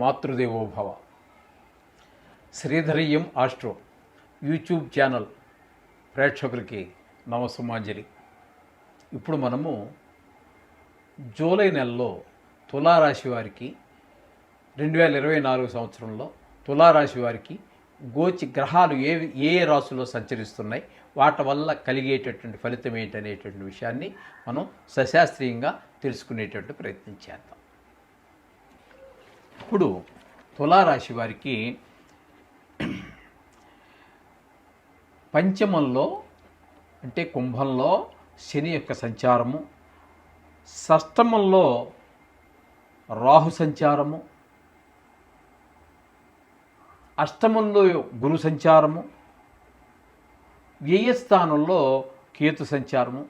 Matrudevobhava. శ్రీధరియం astro YouTube channel ప్రేక్షకులకి నమస్సుమాంజలి. ఇప్పుడు మనము జూలై నెలలో తులారాశి వారికి రెండు వేల ఇరవై నాలుగు సంవత్సరంలో తులారాశి వారికి గోచి గ్రహాలు ఏ ఏ ఏ రాశుల్లో సంచరిస్తున్నాయి వాటి వల్ల కలిగేటటువంటి ఫలితం ఏంటనేటువంటి విషయాన్ని మనం సశాస్త్రీయంగా తెలుసుకునేటట్టు ప్రయత్నం చేద్దాం. ఇప్పుడు తులారాశి వారికి పంచమంలో అంటే కుంభంలో శని యొక్క సంచారము షష్టమంలో రాహు సంచారము అష్టమంలో గురు సంచారము వ్యయస్థానంలో కేతు సంచారము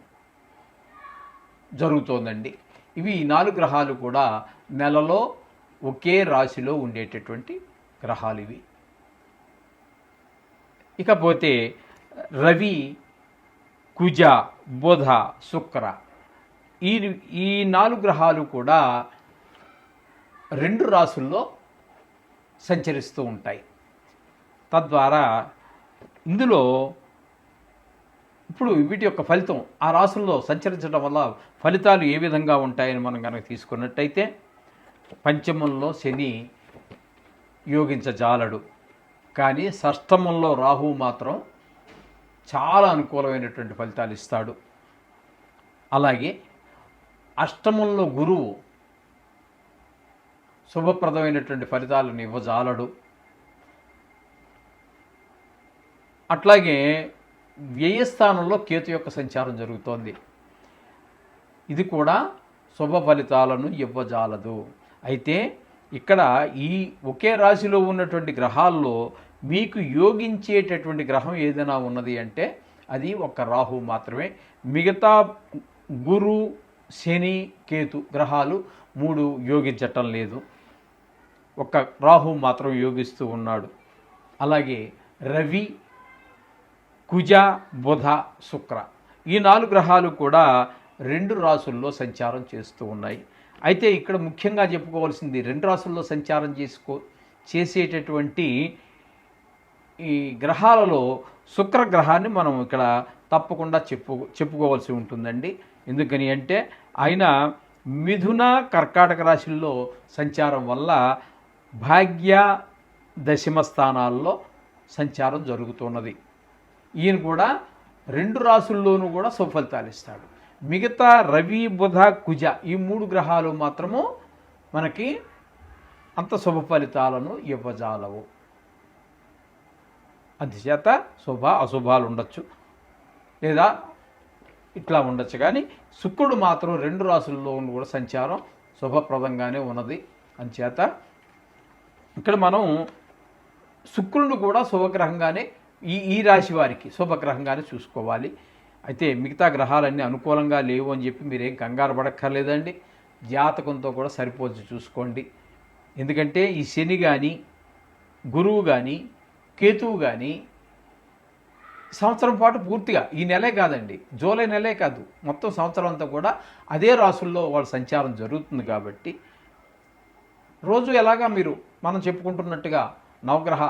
జరుగుతోందండి. ఇవి ఈ నాలుగు గ్రహాలు కూడా నెలలో ఒకే రాశిలో ఉండేటటువంటి గ్రహాలు ఇవి. ఇకపోతే రవి కుజ బుధ శుక్ర ఈ ఈ నాలుగు గ్రహాలు కూడా రెండు రాసుల్లో సంచరిస్తూ ఉంటాయి. తద్వారా ఇందులో ఇప్పుడు వీటి యొక్క ఫలితం ఆ రాసుల్లో సంచరించడం వల్ల ఫలితాలు ఏ విధంగా ఉంటాయని మనం కనుక తీసుకున్నట్టయితే పంచమంలో శని యోగించజాలడు. కానీ షష్టమంలో రాహువు మాత్రం చాలా అనుకూలమైనటువంటి ఫలితాలు ఇస్తాడు. అలాగే అష్టమంలో గురువు శుభప్రదమైనటువంటి ఫలితాలను ఇవ్వజాలడు. అట్లాగే వ్యయస్థానంలో కేతు యొక్క సంచారం జరుగుతోంది. ఇది కూడా శుభ ఫలితాలను ఇవ్వజాలదు. అయితే ఇక్కడ ఈ ఒకే రాశిలో ఉన్నటువంటి గ్రహాల్లో మీకు యోగించేటటువంటి గ్రహం ఏదైనా ఉన్నది అంటే అది ఒక రాహు మాత్రమే. మిగతా గురు శని కేతు గ్రహాలు మూడు యోగించటం లేదు. ఒక రాహు మాత్రం యోగిస్తూ ఉన్నాడు. అలాగే రవి కుజ బుధ శుక్ర ఈ నాలుగు గ్రహాలు కూడా రెండు రాసుల్లో సంచారం చేస్తూ ఉన్నాయి. అయితే ఇక్కడ ముఖ్యంగా చెప్పుకోవాల్సింది రెండు రాసుల్లో సంచారం చేసుకో చేసేటటువంటి ఈ గ్రహాలలో శుక్ర గ్రహాన్ని మనం ఇక్కడ తప్పకుండా చెప్పు చెప్పుకోవాల్సి ఉంటుందండి. ఎందుకని అంటే ఆయన మిథున కర్కాటక రాశుల్లో సంచారం వల్ల భాగ్య దశమ స్థానాల్లో సంచారం జరుగుతున్నది. ఈయన కూడా రెండు రాసుల్లోనూ కూడా సుఫలితాలు ఇస్తాడు. మిగతా రవి బుధ కుజ ఈ మూడు గ్రహాలు మాత్రము మనకి అంత శుభ ఫలితాలను ఇవ్వజాలవు. అందుచేత శుభ అశుభాలు ఉండొచ్చు. లేదా ఇట్లా ఉండొచ్చు. కానీ శుక్రుడు మాత్రం రెండు రాసుల్లో కూడా సంచారం శుభప్రదంగానే ఉన్నది. అంచేత ఇక్కడ మనం శుక్రుడు కూడా శుభగ్రహంగానే ఈ ఈ రాశి వారికి శుభగ్రహంగానే చూసుకోవాలి. అయితే మిగతా గ్రహాలన్నీ అనుకూలంగా లేవు అని చెప్పి మీరేం కంగారు పడక్కర్లేదండి. జాతకంతో కూడా సరిపోల్చి చూసుకోండి. ఎందుకంటే ఈ శని కానీ గురువు కానీ కేతువు కానీ సంవత్సరం పాటు పూర్తిగా ఈ నెలే కాదండి. జూలై నెలే కాదు. మొత్తం సంవత్సరం అంతా కూడా అదే రాసుల్లో వాళ్ళ సంచారం జరుగుతుంది కాబట్టి రోజు ఎలాగా మీరు మనం చెప్పుకుంటున్నట్టుగా నవగ్రహ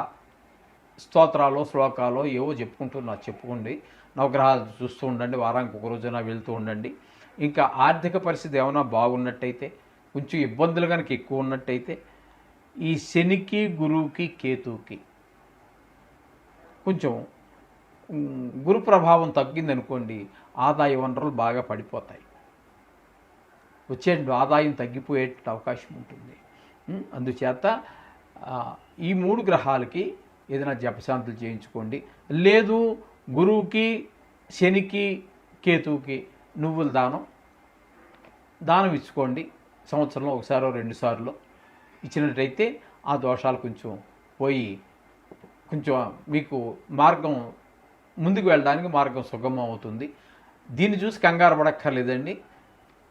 స్తోత్రాలు శ్లోకాలు ఏవో చెప్పుకుంటున్నా చెప్పుకోండి. నవగ్రహాలు చూస్తూ ఉండండి వారానికి ఒక రోజున వెళ్తూ ఉండండి. ఇంకా ఆర్థిక పరిస్థితి ఏమైనా బాగున్నట్టయితే కొంచెం ఇబ్బందులు కనుక ఎక్కువ ఉన్నట్టయితే ఈ శనికి గురువుకి కేతువుకి కొంచెం గురు ప్రభావం తగ్గిందనుకోండి ఆదాయ వనరులు బాగా పడిపోతాయి. వచ్చే ఆదాయం తగ్గిపోయే అవకాశం ఉంటుంది. అందుచేత ఈ మూడు గ్రహాలకి ఏదైనా జపశాంతులు చేయించుకోండి. లేదు గురువుకి శనికి కేతువుకి నువ్వుల దానం దానం ఇచ్చుకోండి. సంవత్సరంలో ఒకసారో రెండు సార్లు ఇచ్చినట్టయితే ఆ దోషాలు కొంచెం పోయి కొంచెం మీకు మార్గం ముందుకు వెళ్ళడానికి మార్గం సుగమం అవుతుంది. దీన్ని చూసి కంగారు పడక్కర్లేదండి.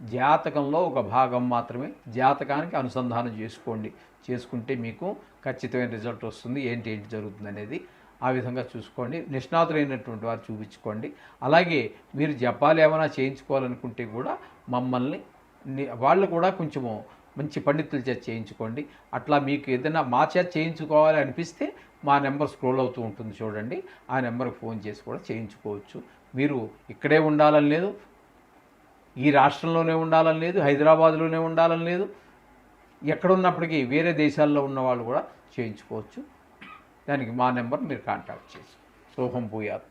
జాతకంలో ఒక భాగం మాత్రమే. జాతకానికి అనుసంధానం చేసుకోండి. చేసుకుంటే మీకు ఖచ్చితమైన రిజల్ట్ వస్తుంది. ఏంటి ఏంటి జరుగుతుంది అనేది ఆ విధంగా చూసుకోండి. నిష్ణాతులైనటువంటి వారు చూపించుకోండి. అలాగే మీరు జపాలు ఏమైనా చేయించుకోవాలనుకుంటే కూడా మమ్మల్ని వాళ్ళు కూడా కొంచెము మంచి పండితుల చేత చేయించుకోండి. అట్లా మీకు ఏదైనా మా చేత చేయించుకోవాలి అనిపిస్తే మా నెంబర్ స్క్రోల్ అవుతూ ఉంటుంది చూడండి. ఆ నెంబర్కి ఫోన్ చేసి కూడా చేయించుకోవచ్చు. మీరు ఇక్కడే ఉండాలని లేదు. ఈ రాష్ట్రంలోనే ఉండాలని లేదు హైదరాబాద్లోనే ఉండాలని లేదు. ఎక్కడున్నప్పటికీ వేరే దేశాల్లో ఉన్న వాళ్ళు కూడా చేయించుకోవచ్చు. దానికి మా నెంబర్ మీరు కాంటాక్ట్ చేసి సోహం భూయాత్.